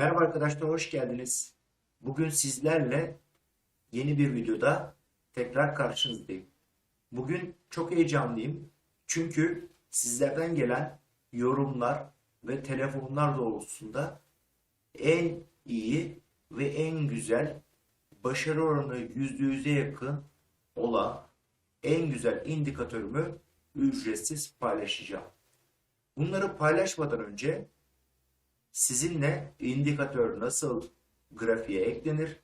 Merhaba arkadaşlar, hoş geldiniz. Bugün sizlerle yeni bir videoda tekrar karşınızdayım. Bugün çok heyecanlıyım. Çünkü sizlerden gelen yorumlar ve telefonlar doğrultusunda en iyi ve en güzel başarı oranı %100'e yakın olan en güzel indikatörümü ücretsiz paylaşacağım. Bunları paylaşmadan önce sizinle indikatör nasıl grafiğe eklenir,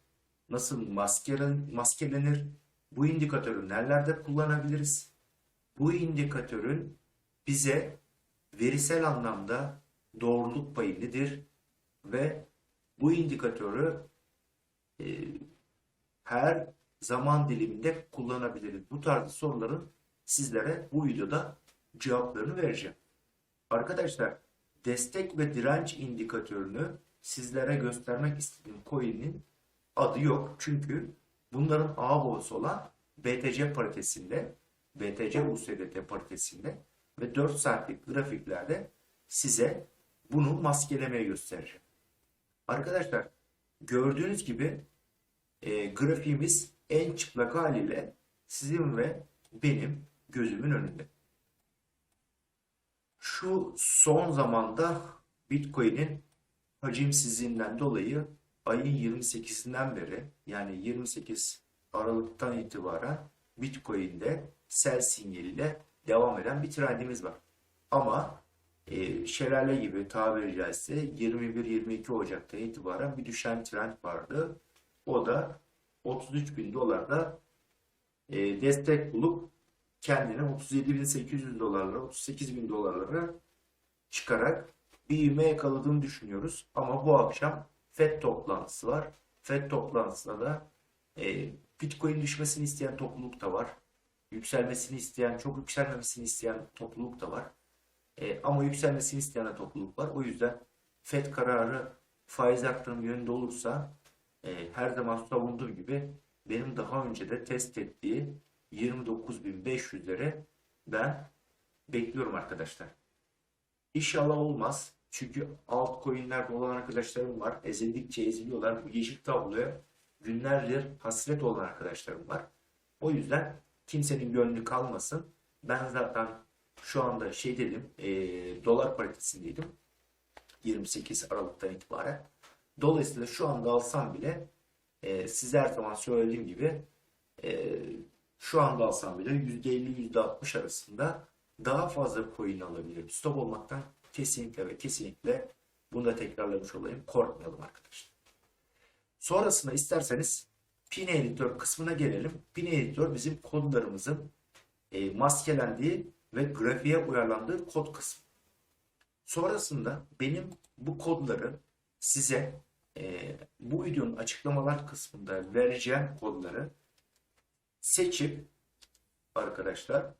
nasıl maskelen- maskelenir, bu indikatörü nerelerde kullanabiliriz, bu indikatörün bize verisel anlamda doğruluk payı nedir ve bu indikatörü e, her zaman diliminde kullanabiliriz. Bu tarz soruların sizlere bu videoda cevaplarını vereceğim. Arkadaşlar destek ve direnç indikatörünü sizlere göstermek istediğim coin'in adı yok. Çünkü bunların ağ boğası olan BTC paritesinde, BTC USDT paritesinde ve 4 saatlik grafiklerde size bunu maskelemeye göstereceğim. Arkadaşlar gördüğünüz gibi e, grafiğimiz en çıplak haliyle sizin ve benim gözümün önünde. Şu son zamanda Bitcoin'in hacimsizliğinden dolayı ayın 28'inden beri yani 28 Aralık'tan itibaren Bitcoin'de sell sinyaliyle devam eden bir trendimiz var. Ama e, şelale gibi tabiri caizse 21-22 Ocak'ta itibaren bir düşen trend vardı. O da 33 bin dolarda e, destek bulup kendini 37.800 dolarlara, 38.000 dolarlara çıkarak bir ivme yakaladığını düşünüyoruz. Ama bu akşam FED toplantısı var. FED toplantısında da e, Bitcoin düşmesini isteyen topluluk da var. Yükselmesini isteyen, çok yükselmemesini isteyen topluluk da var. E, ama yükselmesini isteyen de topluluk var. O yüzden FED kararı faiz arttırım yönünde olursa e, her zaman savunduğum gibi benim daha önce de test ettiği 29.500'lere ben bekliyorum arkadaşlar. İnşallah olmaz. Çünkü altcoin'lerde olan arkadaşlarım var. Ezildikçe eziliyorlar. Bu yeşil tabloya günlerdir hasret olan arkadaşlarım var. O yüzden kimsenin gönlü kalmasın. Ben zaten şu anda şey dedim, e, dolar paritesindeydim. 28 Aralık'tan itibaren. Dolayısıyla şu anda alsam bile e, size her zaman söylediğim gibi e, şu anda alsam bile %50-%60 arasında daha fazla coin alabilirim. Stop olmaktan kesinlikle ve kesinlikle bunu da tekrarlamış olayım. Korkmayalım arkadaşlar. Sonrasında isterseniz Pin Editör kısmına gelelim. Pin Editör bizim kodlarımızın e, maskelendiği ve grafiğe uyarlandığı kod kısmı. Sonrasında benim bu kodları size e, bu videonun açıklamalar kısmında vereceğim kodları seçip arkadaşlar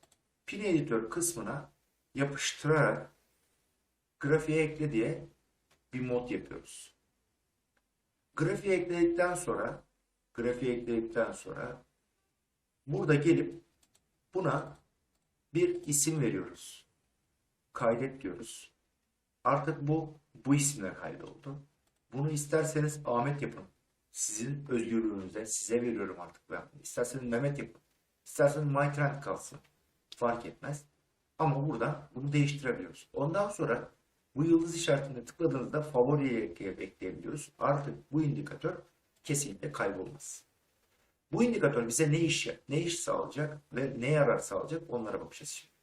pin editör kısmına yapıştırarak grafiğe ekle diye bir mod yapıyoruz. Grafiğe ekledikten sonra grafiğe ekledikten sonra burada gelip buna bir isim veriyoruz. Kaydet diyoruz. Artık bu bu isimle kaydoldu. Bunu isterseniz Ahmet yapın. Sizin özgürlüğünüze size veriyorum artık ben. İsterseniz Mehmet yapın. İsterseniz MyTrend kalsın. Fark etmez. Ama burada bunu değiştirebiliyoruz. Ondan sonra bu yıldız işaretine tıkladığınızda favoriye ekleyebiliyoruz. Artık bu indikatör kesinlikle kaybolmaz. Bu indikatör bize ne iş ne iş sağlayacak ve ne yarar sağlayacak onlara bakacağız şimdi.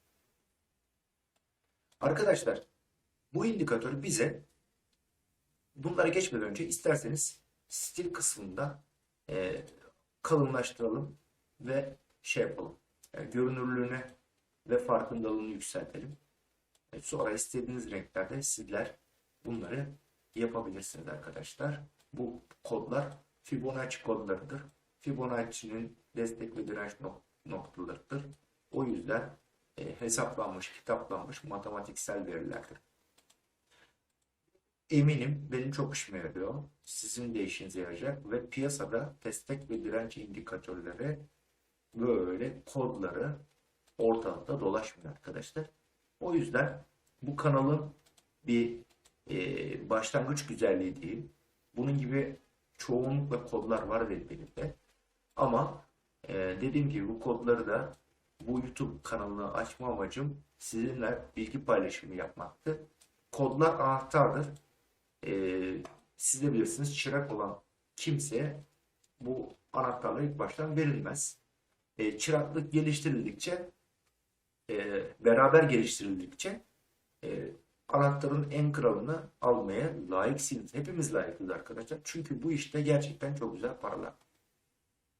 Arkadaşlar bu indikatör bize bunlara geçmeden önce isterseniz stil kısmında e, kalınlaştıralım ve şey yapalım. Yani görünürlüğünü ve farkındalığını yükseltelim. E, sonra istediğiniz renklerde sizler bunları yapabilirsiniz arkadaşlar. Bu kodlar Fibonacci kodlarıdır. Fibonacci'nin destek ve direnç nok noktalarıdır. O yüzden e, hesaplanmış, kitaplanmış matematiksel verilerdir. Eminim benim çok işime yarıyor. Sizin de işinize yarayacak ve piyasada destek ve direnç indikatörleri böyle kodları ortalıkta dolaşmıyor arkadaşlar. O yüzden bu kanalın bir e, başlangıç güzelliği değil. Bunun gibi çoğunlukla kodlar var benim elimde. Ama e, dediğim gibi bu kodları da bu YouTube kanalını açma amacım sizinle bilgi paylaşımı yapmaktı. Kodlar anahtardır. E, siz de bilirsiniz çırak olan kimseye bu anahtarlar ilk baştan verilmez. E, çıraklık geliştirildikçe e, beraber geliştirildikçe e, anahtarın en kralını almaya layıksınız. Hepimiz layıkız arkadaşlar. Çünkü bu işte gerçekten çok güzel paralar.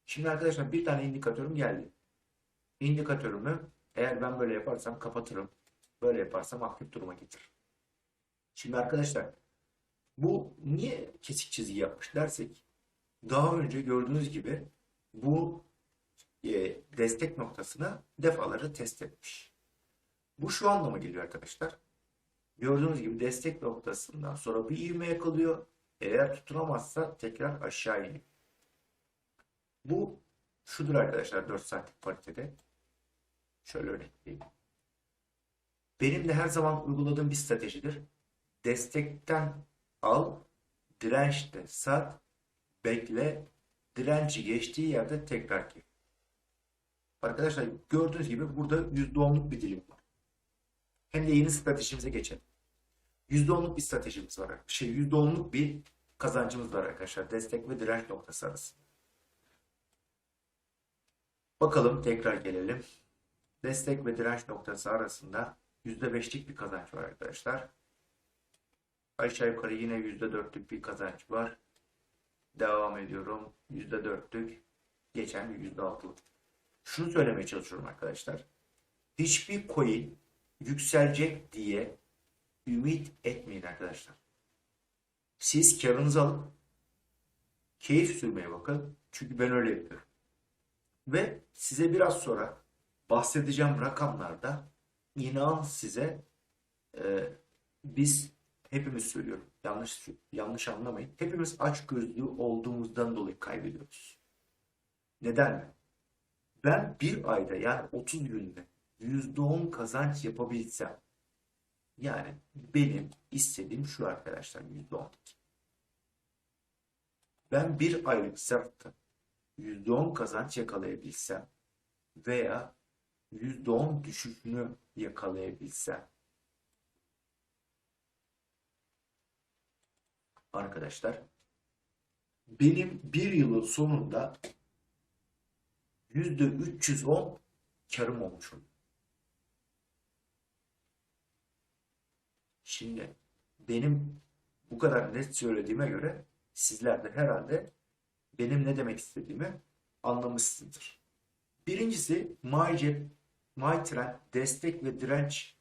Şimdi arkadaşlar bir tane indikatörüm geldi. İndikatörümü eğer ben böyle yaparsam kapatırım. Böyle yaparsam aktif duruma getiririm. Şimdi arkadaşlar bu niye kesik çizgi yapmış dersek daha önce gördüğünüz gibi bu e, destek noktasına defaları test etmiş. Bu şu anlama geliyor arkadaşlar. Gördüğünüz gibi destek noktasından sonra bir ivme yakalıyor. Eğer tutunamazsa tekrar aşağı iniyor. Bu şudur arkadaşlar 4 saatlik paritede. Şöyle örnekleyeyim. Benim de her zaman uyguladığım bir stratejidir. Destekten al, dirençte sat, bekle, direnci geçtiği yerde tekrar gir. Arkadaşlar gördüğünüz gibi burada %10'luk bir dilim var. Hem de yeni stratejimize geçelim. %10'luk bir stratejimiz var. Şey %10'luk bir kazancımız var arkadaşlar. Destek ve direnç noktası arasında. Bakalım tekrar gelelim. Destek ve direnç noktası arasında %5'lik bir kazanç var arkadaşlar. Aşağı yukarı yine %4'lük bir kazanç var. Devam ediyorum. %4'lük. Geçen %6'lık. Şunu söylemeye çalışıyorum arkadaşlar. Hiçbir coin yükselecek diye ümit etmeyin arkadaşlar. Siz karınızı alın. Keyif sürmeye bakın. Çünkü ben öyle yapıyorum. Ve size biraz sonra bahsedeceğim rakamlarda inan size e, biz hepimiz söylüyorum. Yanlış yanlış anlamayın. Hepimiz aç gözlü olduğumuzdan dolayı kaybediyoruz. Neden? Ben bir ayda yani 30 günde %10 kazanç yapabilsem yani benim istediğim şu arkadaşlar %12. Ben bir aylık zarfta %10 kazanç yakalayabilsem veya %10 düşüşünü yakalayabilsem arkadaşlar benim bir yılın sonunda %310 karım olmuş oluyor. Şimdi benim bu kadar net söylediğime göre sizler de herhalde benim ne demek istediğimi anlamışsınızdır. Birincisi MyCep, MyTrend destek ve direnç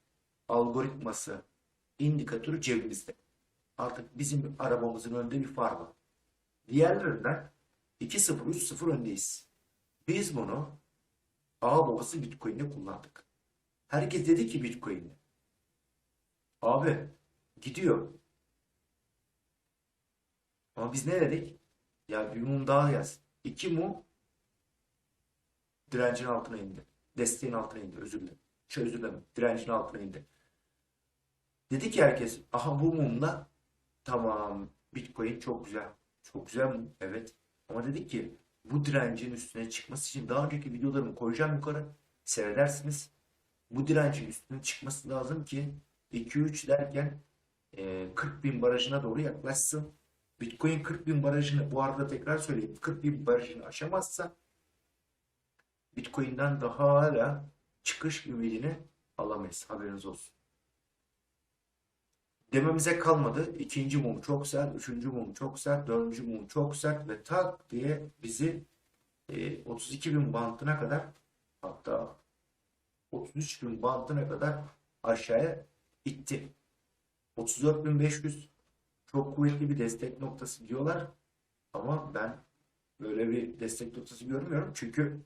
algoritması indikatörü cebimizde. Artık bizim arabamızın önünde bir far var. Diğerlerinden 2-0, 3-0 öndeyiz. Biz bunu ağ babası Bitcoin'de kullandık. Herkes dedi ki Bitcoin'de. Abi gidiyor. Ama biz ne dedik? Ya bir mum daha yaz. İki mum direncin altına indi. Desteğin altına indi. Özür dilerim. Şey özür dilerim. Direncin altına indi. Dedi ki herkes aha bu mumla tamam Bitcoin çok güzel. Çok güzel mum. Evet. Ama dedik ki bu direncin üstüne çıkması için daha önceki videolarımı koyacağım yukarı. Seyredersiniz. Bu direncin üstüne çıkması lazım ki 2-3 derken e, 40 bin barajına doğru yaklaşsın. Bitcoin 40 bin barajını bu arada tekrar söyleyeyim 40 bin barajını aşamazsa Bitcoin'den daha hala çıkış ümidini alamayız. Haberiniz olsun. Dememize kalmadı. İkinci mum çok sert, üçüncü mum çok sert, dördüncü mum çok sert ve tak diye bizi e, 32 bin bantına kadar hatta 33 bin bantına kadar aşağıya itti. 34.500 çok kuvvetli bir destek noktası diyorlar. Ama ben böyle bir destek noktası görmüyorum. Çünkü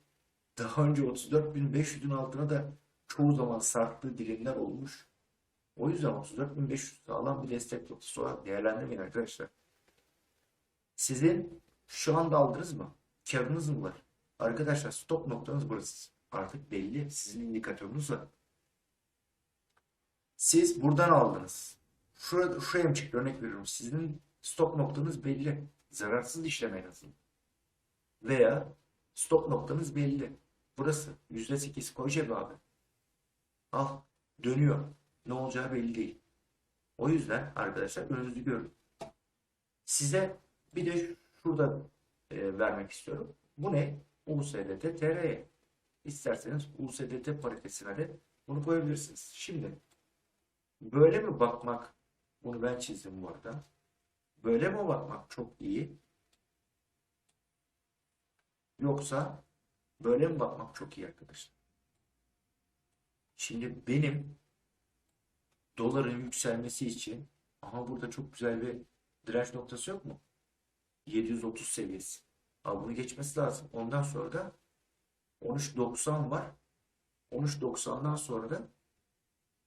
daha önce 34.500'ün altına da çoğu zaman sarktığı dilimler olmuş. O yüzden 34.500 sağlam bir destek noktası olarak değerlendirmeyin arkadaşlar. Sizin şu anda aldınız mı? Karınız mı var? Arkadaşlar stop noktanız burası. Artık belli. Sizin indikatörünüz var. Siz buradan aldınız. Şuraya, şuraya mı çıktı? Örnek veriyorum. Sizin stop noktanız belli. Zararsız işlem en azından. Veya stop noktanız belli. Burası %8 koy abi. Al. Dönüyor. Ne olacağı belli değil. O yüzden arkadaşlar önünüzü görün. Size bir de şurada e, vermek istiyorum. Bu ne? USDT TR. İsterseniz USDT paritesine de bunu koyabilirsiniz. Şimdi böyle mi bakmak? Bunu ben çizdim bu arada. Böyle mi bakmak çok iyi? Yoksa böyle mi bakmak çok iyi arkadaşlar? Şimdi benim doların yükselmesi için aha burada çok güzel bir direnç noktası yok mu? 730 seviyesi. Abi bunu geçmesi lazım. Ondan sonra da 13.90 var. 13.90'dan sonra da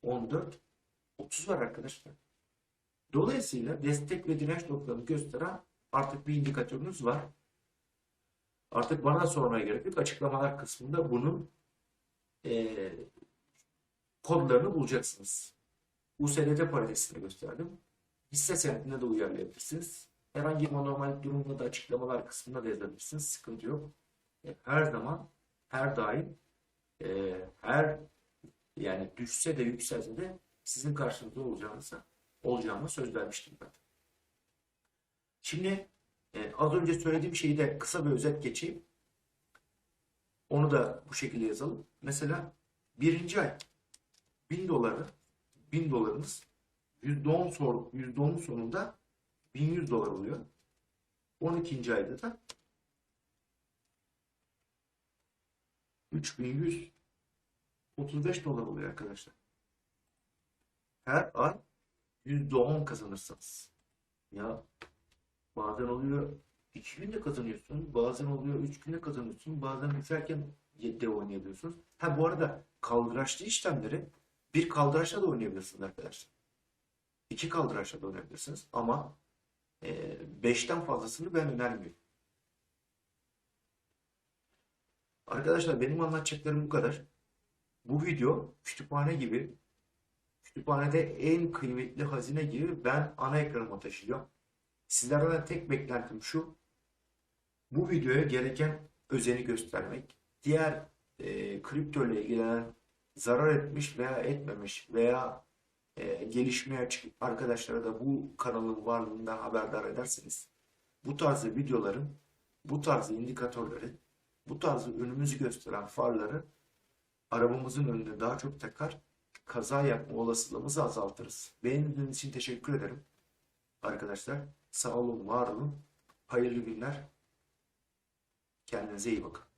14.30 var arkadaşlar. Dolayısıyla destek ve direnç noktalarını gösteren artık bir indikatörünüz var. Artık bana sormaya gerek yok. Açıklamalar kısmında bunun eee, kodlarını bulacaksınız. USDT paritesini gösterdim. Hisse senedine de uyarlayabilirsiniz. Herhangi bir anormal durumda da açıklamalar kısmında da yazabilirsiniz. Sıkıntı yok. E, Her zaman, her daim, e, her yani düşse de yükselse de sizin karşınızda olacağınıza olacağıma söz vermiştim ben. Şimdi e, az önce söylediğim şeyi de kısa bir özet geçeyim. Onu da bu şekilde yazalım. Mesela birinci ay 1000 doları 1000 dolarınız %10 sor, %10'un sonunda 1100 dolar oluyor. 12. ayda da 3135 dolar oluyor arkadaşlar. Her ay %10 kazanırsanız. Ya bazen oluyor 2 günde kazanıyorsun, bazen oluyor 3 günde kazanıyorsun, bazen düşerken de oynayabiliyorsunuz. Ha bu arada kaldıraçlı işlemleri bir kaldıraçla da oynayabilirsiniz arkadaşlar. İki kaldıraçla da oynayabilirsiniz ama 5'ten fazlasını ben önermiyorum. Arkadaşlar benim anlatacaklarım bu kadar. Bu video kütüphane gibi kütüphanede en kıymetli hazine gibi ben ana ekranıma taşıyacağım. Sizlerden tek beklentim şu. Bu videoya gereken özeni göstermek. Diğer e, kripto ile ilgilenen zarar etmiş veya etmemiş veya e, gelişmeye açık arkadaşlara da bu kanalın varlığından haberdar ederseniz bu tarzı videoların, bu tarzı indikatörleri, bu tarzı önümüzü gösteren farları arabamızın önünde daha çok takar, kaza yapma olasılığımızı azaltırız. Beğendiğiniz için teşekkür ederim. Arkadaşlar sağ olun, var olun. Hayırlı günler. Kendinize iyi bakın.